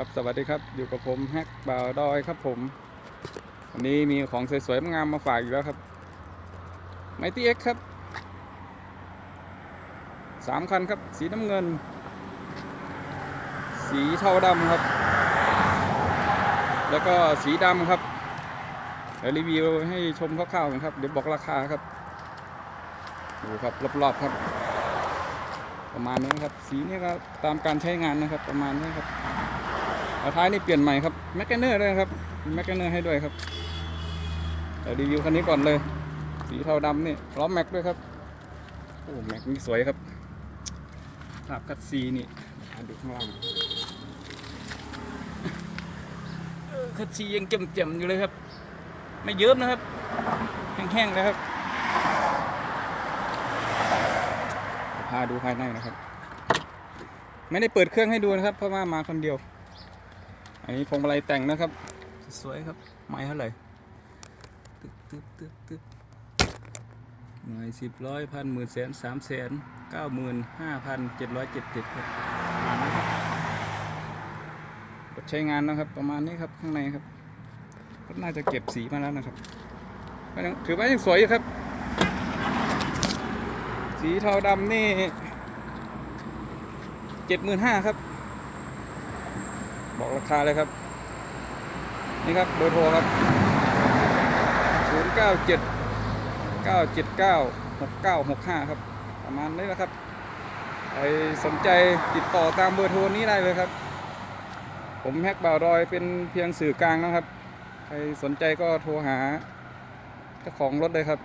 ครับสวัสดีครับอยู่กับผมแฮกบ่าวดอยครับผม วันนี้มีของสวยๆงามมาฝากอีกแล้วครับไมตี้เอ็กครับสามคันครับสีน้ำเงิน สีเทาดำครับ แล้วก็สีดำครับเดี๋ยวรีวิวให้ชมคร่าวๆกันครับ เดี๋ยวบอกราคาครับดูครับรอบๆครับ ประมาณนี้ครับ สีนี้ก็ตามการใช้งานนะครับ ประมาณนี้ครับาท้ายนี่เปลี่ยนใหม่ครับแมกเนอร์ด้วยครับมีแมกเนอร์ให้ด้วยครับเดี๋ยวรีวิวคันนี้ก่อนเลย สีเทาดำนี่ล้อแม็กด้วยครับโอ้แม็กนี่สวยครับภาพคัดซีนี่ดูข้างล่างคัดซียังเจ็มๆอยู่เลยครับ ไม่เยิ้มนะครับ แห้งๆเลยครับพาดูภายในนะครับ ไม่ได้เปิดเครื่องให้ดูนะครับ เพราะว่ามาคนเดียว อันนี้พวงมาลัยแต่งนะครับ สวยครับ ไม่เท่าไหร่ตึ๊บตึ๊บตึ๊บตึ๊บหน่วยสิบร้อยพันหมื่นแสนสามแสนเก้าหมื่นห้าพันเจ็ดร้อยเจ็ดสิบครับประมาณนี้ครับกดใช้งานนะครับ ประมาณนี้ครับข้างในครับก็น่าจะเก็บสีมาแล้วนะครับก็ยังถือว่ายังสวยอยู่ครับ สีเทาดำนี่เจ็ดหมื่นห้าครับ บอกราคาเลยครับ นี่ครับเบอร์โทรครับศูนย์เก้าเจ็ดเก้าเจ็ดเก้าหกเก้าหกห้าครับ ประมาณนี้แหละครับใครสนใจติดต่อตามเบอร์โทรนี้ได้เลยครับ ผมแฮกบ่าวดอยเป็นเพียงสื่อกลางนะครับ ใครสนใจก็โทรหาเจ้าของรถเลยครับ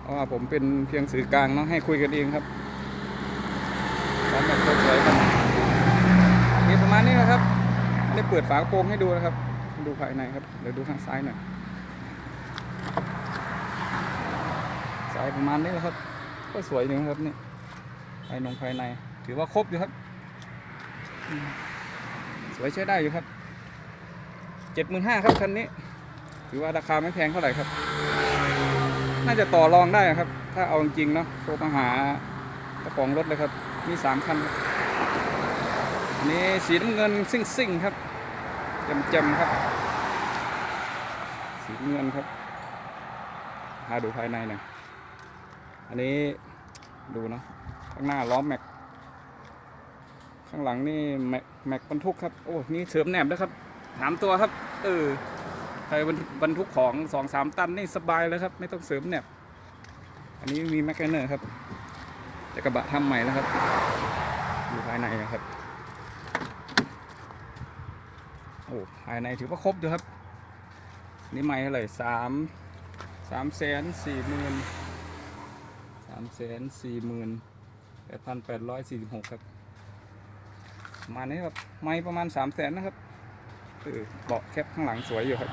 เพราะว่าผมเป็นเพียงสื่อกลางเนาะให้คุยกันเองครับร้านแบบสวยๆกัน นะมาณนี้นะครับได้เปิดฝากระโปรงให้ดูนะครับ ดูภายในครับ เดี๋ยวดูทางซ้ายหน่อยซ้ายประมาณนี้แหละครับ ก็สวยอยู่นะครับนี่ภายนงภายใน ถือว่าครบอยู่ครับ สวยใช้ได้อยู่ครับเจ็ดหมื่นห้าครับคันนี้ ถือว่าราคาไม่แพงเท่าไหร่ครับ น่าจะต่อรองได้ครับ ถ้าเอาจริงๆเนาะโทรมาหาเจ้าของรถเลยครับ มีสามคันครับ นนี้สีน้ำเงินซิ่งซิ่งๆครับเจมๆครับ สีน้ำเงินครับพาดูภายในหน่อยอันนี้ดูเนาะข้างหน้าล้อแม็ก ข้างหลังนี่แม็กแม็กบรรทุกครับ โอ้ นี่เสริมแหนบด้วครับถามตัวครับ เออใครบรรทุกบรรทุกของสองสามตันนี่สบายเลยครับ ไม่ต้องเสริมแหนบ อันนี้มีแมคแคเนอร์ครับ แต่กระบะทำใหม่แล้วครับ อยู่ภายในนะครับ โอ้ภายในถือว่าครบอยู่ครับ นี่ไม่เท่าไหร่สามสามแสนสี่หมื่นสามแสนสี่หมื่นแปดพันแปดร้อยสี่สิบหกครับประมาณนี้ครับไม่ประมาณสามแสนนะครับเออเบาะแคปข้างหลังสวยอยู่ครับ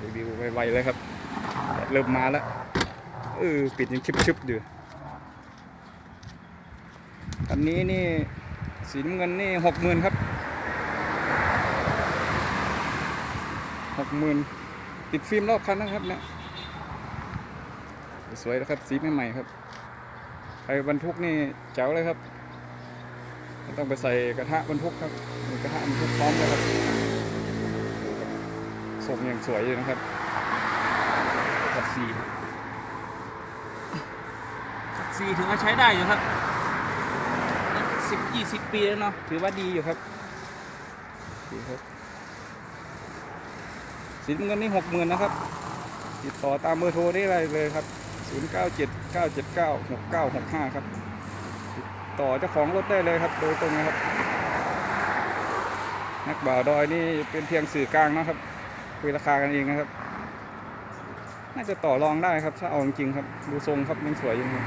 รีวิวไวๆเลยครับ เริ่มมาแล้วเออปิดยังชิบๆอยู่อันนี้นี่สีน้ำเงินนี่หกหมื่นครับ หกหมื่นติดฟิล์มรอบคันนะครับเนี่ยสวยแล้วครับสีใหม่ๆครับใครบรรทุกนี่แจ๋วเลยครับไม่ต้องไปใส่กระทะบรรทุกครับมีกระทะบรรทุกพร้อมเลยครับทรงอยังสวยอยู่นะครับขัดซีขัดซีถือว่าใช้ได้อยู่ครับสิบยี่สิบปีแล้วเนาะถือว่าดีอยู่ครับดีครับ สีน้ำเงินนี่หกหมื่นนะครับ ติดต่อตามเบอร์โทรได้เลยครับศูนย์เก้าเจ็ดเก้าเจ็ดเก้าหกเก้าหกห้าครับต่อเจ้าของรถได้เลยครับ โดยตรงนะครับ นักบ่าวดอยนี่เป็นเพียงสื่อกลางนะครับ คุยราคากันเองนะครับ น่าจะต่อรองได้ครับ ถ้าเอาจริงครับ ดูทรงครับยังสวยอยู่ครับ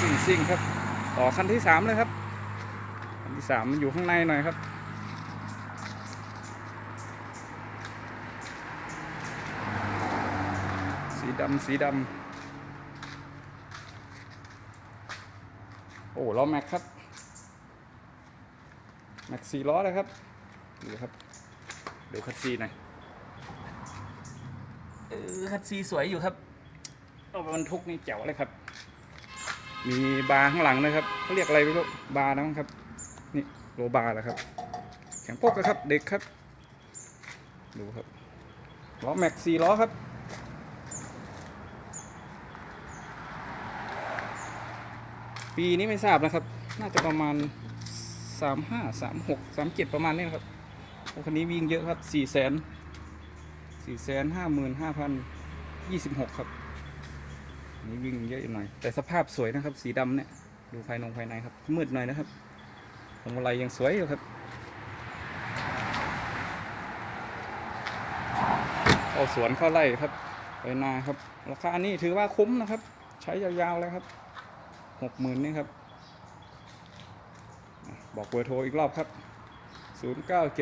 ซิ่งซิ่งครับ ต่อคันที่สามเลยครับ คันที่สามมันอยู่ข้างในหน่อยครับ ดำสีดำโอ้ล้อแม็กครับ แม็กสี่ล้อเลยครับดูครับดูคัดซีหน่อยเออคัดซีสวยอยู่ครับเอาบรรทุกนี่แจ๋วเลยครับ มีบาร์ข้างหลังนะครับเขาเรียกอะไรไม่รู้บาร์นะมั้งครับ นี่โลบาร์แหละครับ แข็งปกอะครับ เด็กครับ ดูครับล้อแม็กสี่ล้อครับ ปีนี้ไม่ทราบนะครับ น่าจะประมาณสามห้าสามหกสามเจ็ดประมาณนี้นะครับโอ้คันนี้วิ่งเยอะครับสี่แสนสี่แสนห้าหมื่นห้าพันยี่สิบหกครับนี่วิ่งเยอะอยู่หน่อย แต่สภาพสวยนะครับ สีดำเนี่ย ดูภายนงภายในครับ มืดหน่อยนะครับพวงมาลัยยังสวยอยู่ครับเข้าสวนเข้าไร่ครับไปนาครับ ราคานี้ถือว่าคุ้มนะครับ ใช้ยาวๆเลยครับ หกหมื่นนี่ครับ บอกเบอร์โทรอีกรอบครับ 0 9 7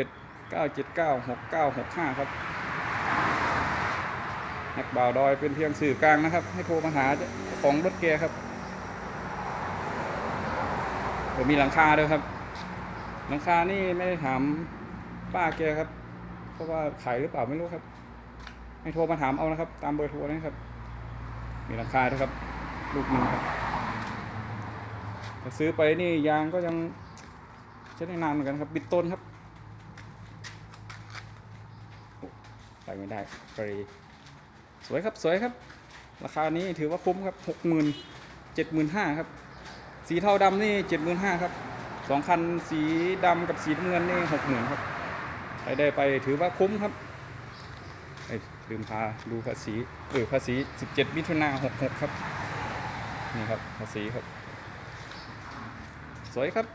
9 7 9 6 9 6 5 ครับแฮกบ่าวดอยเป็นเพียงสื่อกลางนะครับ ให้โทรมาหาเจ้าของรถแกครับผมมีหลังคาด้วยครับ หลังคานี่ไม่ได้ถามป้าแกครับ เพราะว่าขายหรือเปล่าไม่รู้ครับ ให้โทรมาถามเอานะครับ ตามเบอร์โทรนะครับ มีราคาด้วยครับ ลูกนึงครับ ซื้อไปนี่ยางก็ยังใช้ได้นานเหมือนกันครับ บิดต้นครับโอ้ไปไม่ได้ไปสวยครับสวยครับ ราคานี้ถือว่าคุ้มครับหกหมื่นเจ็ดหมื่นห้าครับ สีเทาดำนี่เจ็ดหมื่นห้าครับสองคันสีดำกับสีน้ำเงินนี่หกหมื่นครับใครได้ไปถือว่าคุ้มครับไอ้ลืมพาดูภาษีเออภาษี 17มิถุนา66 ครับ นี่ครับ ภาษีครับ สวยครับ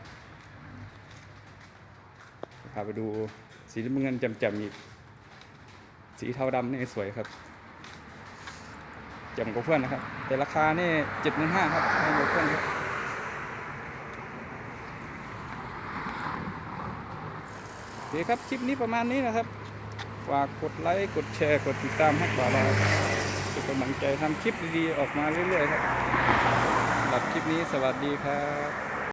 พาไปดูสีน้ำเงินแจ่มๆอีก สีเทาดำนี่สวยครับแจ่มกว่าเพื่อนนะครับ แต่ราคานี่75,000ครับให้กว่าเพื่อนครับโอเคครับ คลิปนี้ประมาณนี้นะครับ ฝากกดไลค์ กดแชร์ กดติดตามให้กับเราเป็นกำลังใจทำคลิปดีๆ ออกมาเรื่อยๆครับสำหรับคลิปนี้สวัสดีครับ